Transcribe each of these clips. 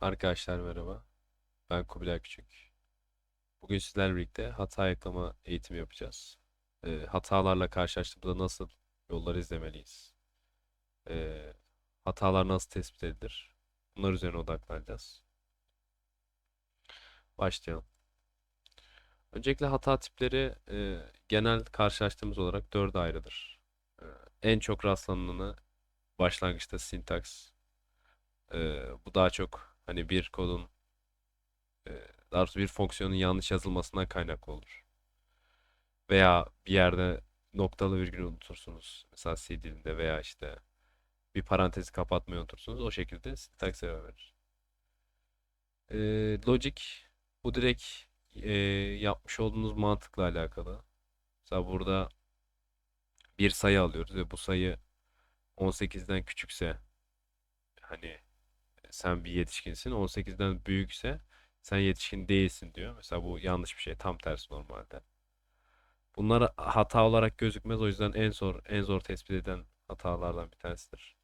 Arkadaşlar merhaba. Ben Kubilay Küçük. Bugün sizlerle birlikte hata yakalama eğitimi yapacağız. Ee, hatalarla karşılaştığımızda nasıl yollar izlemeliyiz? Ee, hatalar nasıl tespit edilir? Bunlar üzerine odaklanacağız. Başlayalım. Öncelikle hata tipleri e, genel karşılaştığımız olarak dörde ayrılır. Ee, en çok rastlananı başlangıçta sintaks. Ee, bu daha çok hani bir kodun e, daha doğrusu bir fonksiyonun yanlış yazılmasından kaynaklı olur. Veya bir yerde noktalı virgül unutursunuz. Mesela C dilinde veya işte bir parantezi kapatmayı unutursunuz. O şekilde sintaks error verir. Ee, logic bu direkt e, yapmış olduğunuz mantıkla alakalı. Mesela burada bir sayı alıyoruz ve bu sayı 18'den küçükse hani sen bir yetişkinsin 18'den büyükse sen yetişkin değilsin diyor. Mesela bu yanlış bir şey. Tam tersi normalde. Bunlar hata olarak gözükmez. O yüzden en zor en zor tespit eden hatalardan bir tanesidir.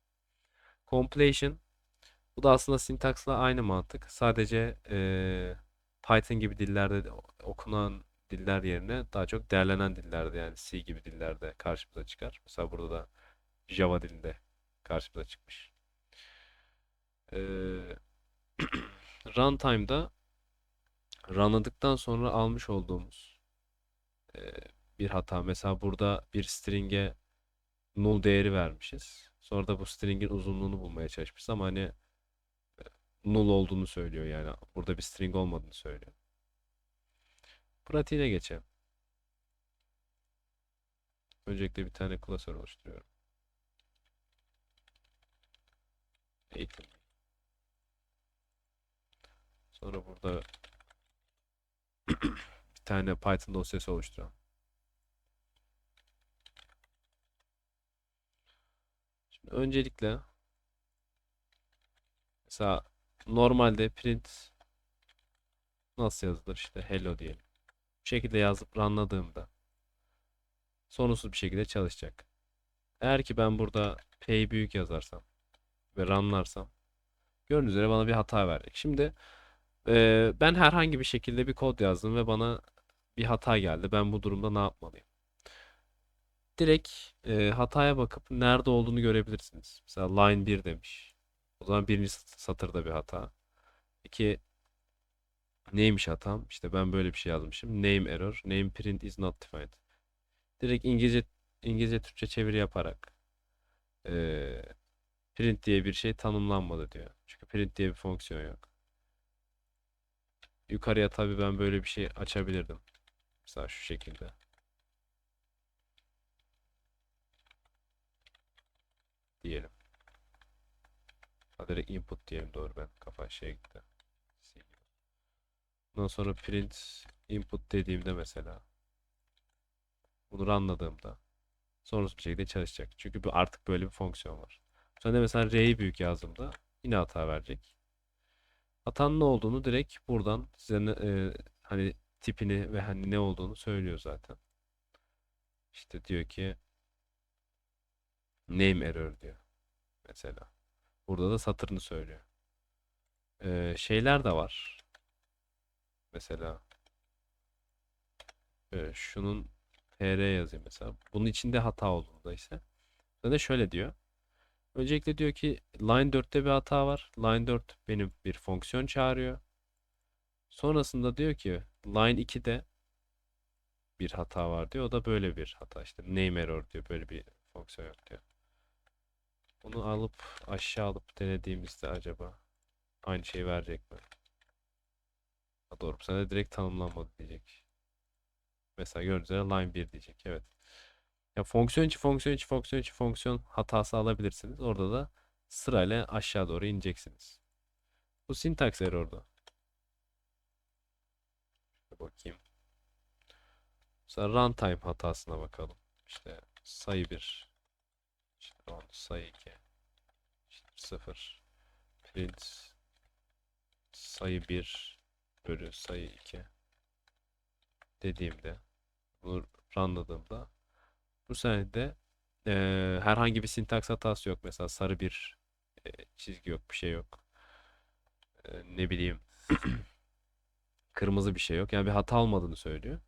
Completion bu da aslında sintaksla aynı mantık. Sadece eee, Python gibi dillerde de okunan diller yerine daha çok derlenen dillerde yani C gibi dillerde karşımıza çıkar. Mesela burada da Java dilinde karşımıza çıkmış. Eee runtime'da runladıktan sonra almış olduğumuz eee, bir hata. Mesela burada bir string'e null değeri vermişiz. Sonra da bu string'in uzunluğunu bulmaya çalışmışız ama hani null olduğunu söylüyor yani. Burada bir string olmadığını söylüyor. Pratiğine geçelim. Öncelikle bir tane klasör oluşturuyorum. Eğitim. Sonra burada bir tane Python dosyası oluşturalım. Şimdi öncelikle mesela normalde print nasıl yazılır işte hello diyelim. Bu şekilde yazıp runladığımda sorunsuz bir şekilde çalışacak. Eğer ki ben burada P büyük yazarsam ve runlarsam gördüğünüz üzere bana bir hata verecek. Şimdi e, ben herhangi bir şekilde bir kod yazdım ve bana bir hata geldi. Ben bu durumda ne yapmalıyım? Direkt e, hataya bakıp nerede olduğunu görebilirsiniz. Mesela line 1 demiş. O zaman birinci sat- satırda bir hata. İki neymiş hatam? İşte ben böyle bir şey yazmışım. Name error. Name print is not defined. Direkt İngilizce İngilizce Türkçe çeviri yaparak e, print diye bir şey tanımlanmadı diyor. Çünkü print diye bir fonksiyon yok. Yukarıya tabii ben böyle bir şey açabilirdim. Mesela şu şekilde. diyelim. Direkt input diyelim doğru ben kafa şeye gitti. Ondan sonra print input dediğimde mesela bunu anladığımda sorunsuz bir şekilde çalışacak. Çünkü bu artık böyle bir fonksiyon var. Sonra mesela R'yi büyük yazdığımda yine hata verecek. Hatanın ne olduğunu direkt buradan size e, hani tipini ve hani ne olduğunu söylüyor zaten. İşte diyor ki name error diyor mesela. Burada da satırını söylüyor. Ee, şeyler de var. Mesela e, şunun tr yazayım mesela. Bunun içinde hata olduğunda ise. Sonra şöyle diyor. Öncelikle diyor ki line 4'te bir hata var. Line 4 benim bir fonksiyon çağırıyor. Sonrasında diyor ki line 2'de bir hata var diyor. O da böyle bir hata işte name error diyor. Böyle bir fonksiyon yok diyor. Bunu alıp aşağı alıp denediğimizde acaba aynı şeyi verecek mi? Ha, doğru. Sene direkt tanımlanmadı diyecek. Mesela gördüğünüz line 1 diyecek. Evet. Ya fonksiyon içi fonksiyon içi fonksiyon içi fonksiyon hatası alabilirsiniz. Orada da sırayla aşağı doğru ineceksiniz. Bu syntax error'da. Bir bakayım. Mesela runtime hatasına bakalım. İşte sayı 1 işte round sayı 2 işte 0 print sayı 1 bölü sayı 2 dediğimde bunu runladığımda bu sayede eee, herhangi bir sintaks hatası yok. Mesela sarı bir e, çizgi yok, bir şey yok. e, ne bileyim kırmızı bir şey yok. Yani bir hata olmadığını söylüyor.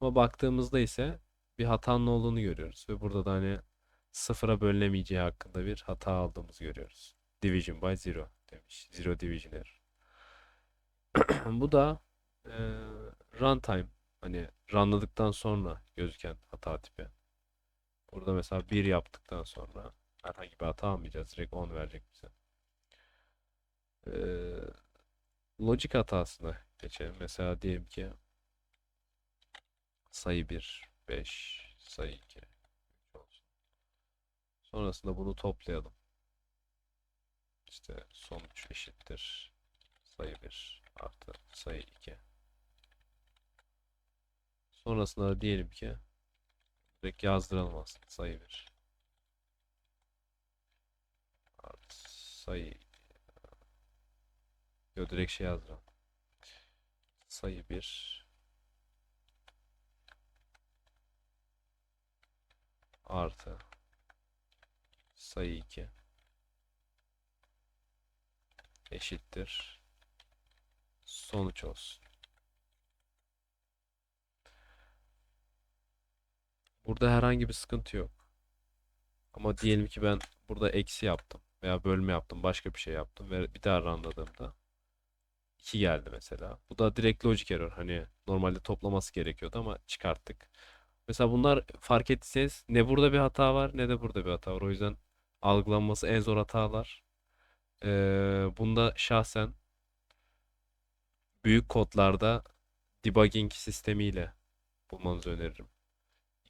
Ama baktığımızda ise bir hatanın olduğunu görüyoruz. Ve burada da hani sıfıra bölünemeyeceği hakkında bir hata aldığımızı görüyoruz. Division by zero demiş. Zero division error. Bu da e, runtime hani runladıktan sonra gözüken hata tipi. Burada mesela 1 yaptıktan sonra herhangi bir hata almayacağız. Direkt 10 verecek bize. Ee, logic hatasına geçelim. Mesela diyelim ki sayı 1, 5, sayı 2 olsun. Sonrasında bunu toplayalım. İşte sonuç eşittir sayı 1 artı sayı 2. Sonrasında da diyelim ki direkt yazdıralım aslında sayı 1 artı sayı. Yo direkt şey yazdıralım. Sayı 1 artı sayı 2 eşittir. Sonuç olsun. Burada herhangi bir sıkıntı yok. Ama diyelim ki ben burada eksi yaptım veya bölme yaptım, başka bir şey yaptım ve bir daha runladığımda 2 geldi mesela. Bu da direkt logic error. Hani normalde toplaması gerekiyordu ama çıkarttık. Mesela bunlar fark ettiyseniz ne burada bir hata var ne de burada bir hata var. O yüzden algılanması en zor hatalar. Ee, bunda şahsen büyük kodlarda debugging sistemiyle bulmanızı öneririm.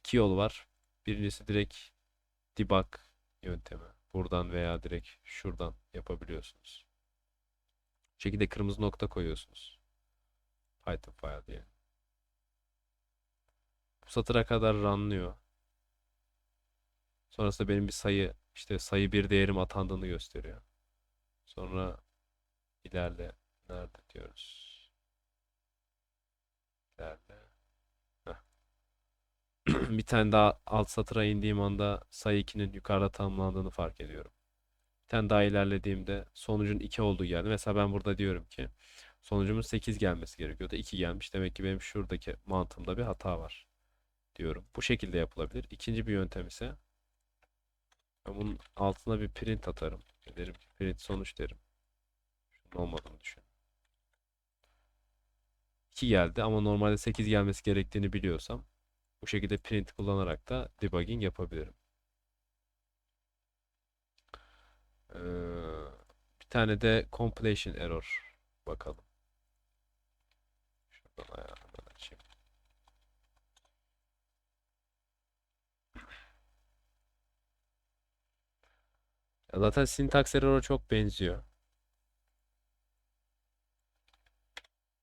İki yol var. Birincisi direkt debug yöntemi. Buradan veya direkt şuradan yapabiliyorsunuz. Bu şekilde kırmızı nokta koyuyorsunuz. Python file diye. Bu satıra kadar runlıyor. Sonrasında benim bir sayı işte sayı bir değerim atandığını gösteriyor. Sonra ilerle nerede diyoruz. İlerle. Heh. Bir tane daha alt satıra indiğim anda sayı 2'nin yukarıda tamamlandığını fark ediyorum. Bir tane daha ilerlediğimde sonucun 2 olduğu geldi. Mesela ben burada diyorum ki sonucumun 8 gelmesi gerekiyordu. 2 gelmiş. Demek ki benim şuradaki mantığımda bir hata var diyorum. Bu şekilde yapılabilir. İkinci bir yöntem ise ben bunun altına bir print atarım. Derim ki print sonuç derim. Şunun olmadığını düşün. 2 geldi ama normalde 8 gelmesi gerektiğini biliyorsam bu şekilde print kullanarak da debugging yapabilirim. Ee, bir tane de compilation error bakalım. Şuradan ayağını açayım. Ya zaten syntax error'a çok benziyor.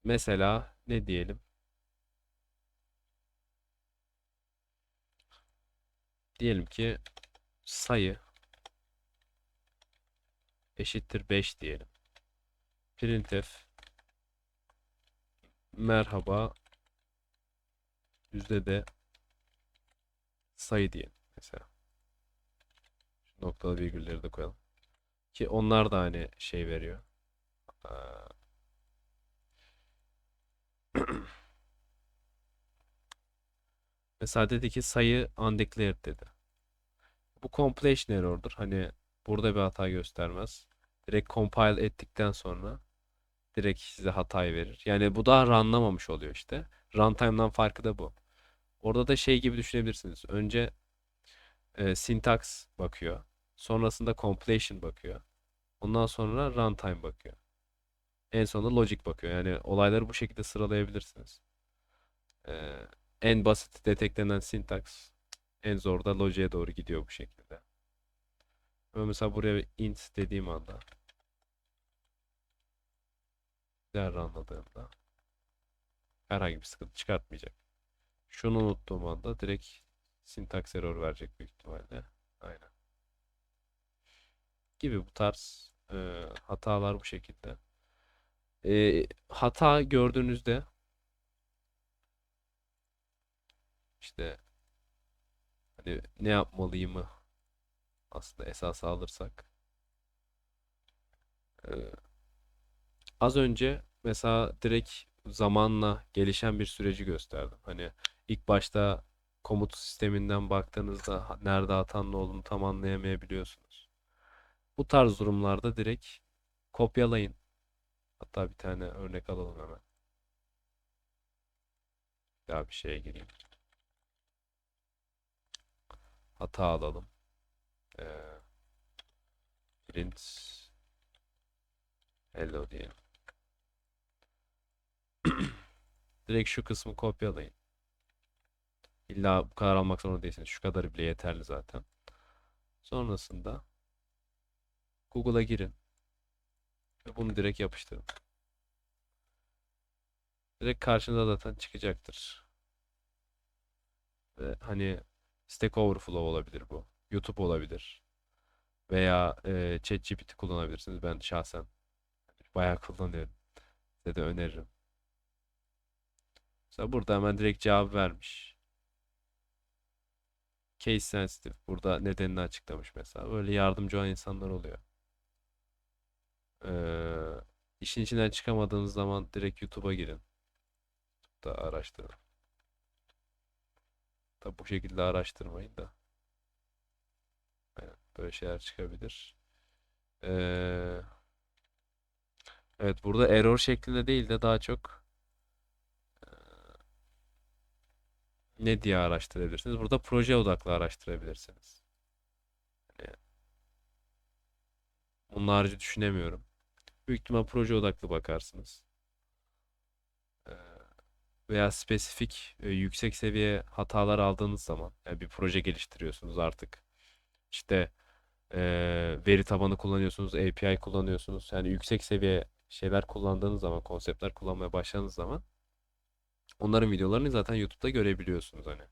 Mesela ne diyelim? Diyelim ki sayı eşittir 5 diyelim. Printf merhaba yüzde de sayı diyelim mesela. Şu noktalı virgülleri de koyalım. Ki onlar da hani şey veriyor. Mesela dedi ki sayı undeclared dedi. Bu compilation error'dur. Hani burada bir hata göstermez. Direkt compile ettikten sonra direkt size hatayı verir. Yani bu daha runlamamış oluyor işte. Runtime'dan farkı da bu. Orada da şey gibi düşünebilirsiniz. Önce e, syntax bakıyor. Sonrasında compilation bakıyor. Ondan sonra runtime bakıyor. En sonunda logic bakıyor. Yani olayları bu şekilde sıralayabilirsiniz. En basit deteklenen syntax en zor da logic'e doğru gidiyor bu şekilde. Ama mesela buraya int dediğim anda değer anladığımda herhangi bir sıkıntı çıkartmayacak. Şunu unuttuğum anda direkt syntax error verecek büyük ihtimalle. Aynen. Gibi bu tarz e, hatalar bu şekilde. E, hata gördüğünüzde işte hani ne yapmalıyımı aslında esas alırsak e, Az önce mesela direkt zamanla gelişen bir süreci gösterdim. Hani ilk başta komut sisteminden baktığınızda nerede hatanın olduğunu tam anlayamayabiliyorsunuz. Bu tarz durumlarda direkt kopyalayın. Hatta bir tane örnek alalım hemen. Ya bir şeye gireyim. Hata alalım. Ee, print hello diyelim. Direkt şu kısmı kopyalayın. İlla bu kadar almak zorunda değilsiniz. Şu kadarı bile yeterli zaten. Sonrasında Google'a girin ve bunu direkt yapıştırın. Direkt karşınıza zaten çıkacaktır. Ve hani Stack Overflow olabilir bu. YouTube olabilir. Veya e, ChatGPT kullanabilirsiniz. Ben şahsen bayağı kullanıyorum. Size de öneririm. Mesela burada hemen direkt cevap vermiş. Case sensitive. Burada nedenini açıklamış mesela. Böyle yardımcı olan insanlar oluyor. Ee, işin içinden çıkamadığınız zaman direkt YouTube'a girin. Da araştırın. Tabi bu şekilde araştırmayın da. Böyle şeyler çıkabilir. Ee, evet burada error şeklinde değil de daha çok ne diye araştırabilirsiniz? Burada proje odaklı araştırabilirsiniz. Yani onun harici düşünemiyorum. Büyük ihtimal proje odaklı bakarsınız. Veya spesifik e, yüksek seviye hatalar aldığınız zaman yani bir proje geliştiriyorsunuz artık. İşte e, veri tabanı kullanıyorsunuz, API kullanıyorsunuz. Yani yüksek seviye şeyler kullandığınız zaman, konseptler kullanmaya başladığınız zaman onların videolarını zaten YouTube'da görebiliyorsunuz hani.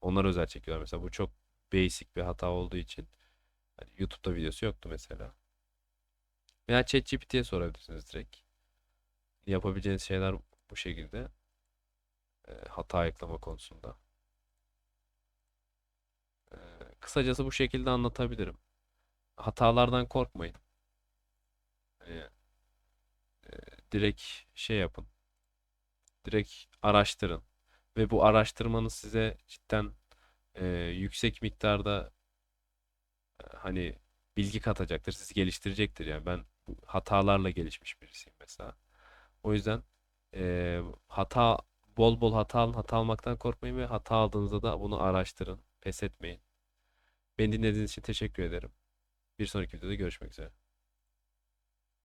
Onlar özel çekiyorlar mesela. Bu çok basic bir hata olduğu için hani YouTube'da videosu yoktu mesela. Veya ChatGPT'ye sorabilirsiniz direkt. Yapabileceğiniz şeyler bu şekilde. E, hata ayıklama konusunda. E, kısacası bu şekilde anlatabilirim. Hatalardan korkmayın. E, direkt şey yapın. Direkt araştırın. Ve bu araştırmanız size cidden yüksek miktarda hani bilgi katacaktır. Sizi geliştirecektir. Yani ben hatalarla gelişmiş birisiyim mesela. O yüzden e, hata bol bol hata alın, hata almaktan korkmayın ve hata aldığınızda da bunu araştırın. Pes etmeyin. Beni dinlediğiniz için teşekkür ederim. Bir sonraki videoda görüşmek üzere.